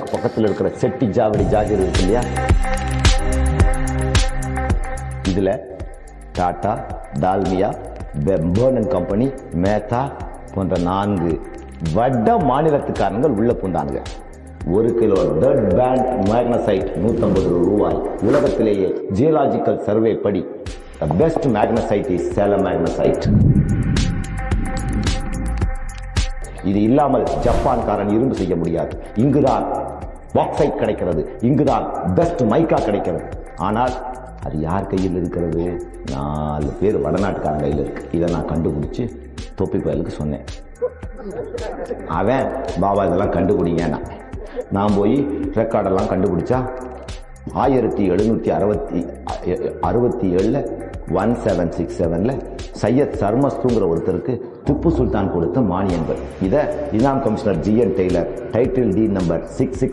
பக்கத்தில் இருக்கிற செட்டி ஜாவடி ஜாகிர் இருக்கு இல்லையா? இதில் டாடா டால்மியா பெர்னன் கம்பெனி மேத்தா போன்ற நான்கு வட மாநிலத்துக்காரங்கள் உள்ள பூந்தானுங்க ஒரு கிலோ டெட் பேண்ட் மேக்னசைட் நூற்றம்பது ரூபாய். உலகத்திலேயே ஜியலாஜிக்கல் சர்வே படி the best magnesite is Salem magnesite இது இல்லாமல் ஜப்பான்காரன் இரும்பு செய்ய முடியாது. இங்குதான் பாக்சைட் கிடைக்கிறது. இங்குதான் பெஸ்ட் மைக்கா கிடைக்கிறது. ஆனால் அது யார் கையில் இருக்கிறது? நாலு பேர் வடநாட்டுக்காரன் கையில் இருக்கு. இதை நான் கண்டுபிடிச்சு தொப்பி பயலுக்கு சொன்னேன். அவன் பாபா இதெல்லாம் கண்டுபிடிங்கன்னா நான் போய் ரெக்கார்டெல்லாம் கண்டுபிடிச்சா ஆயிரத்தி எழுநூற்றி அறுபத்தி அறுபத்தி ஏழில் ஒன் செவன் சிக்ஸ் செவனில் சையத் சர்மஸ்துங்கிற ஒருத்தருக்கு திப்பு சுல்தான் கொடுத்த மானியங்கள். இதை இனாம் commissioner G N Taylor title D number six six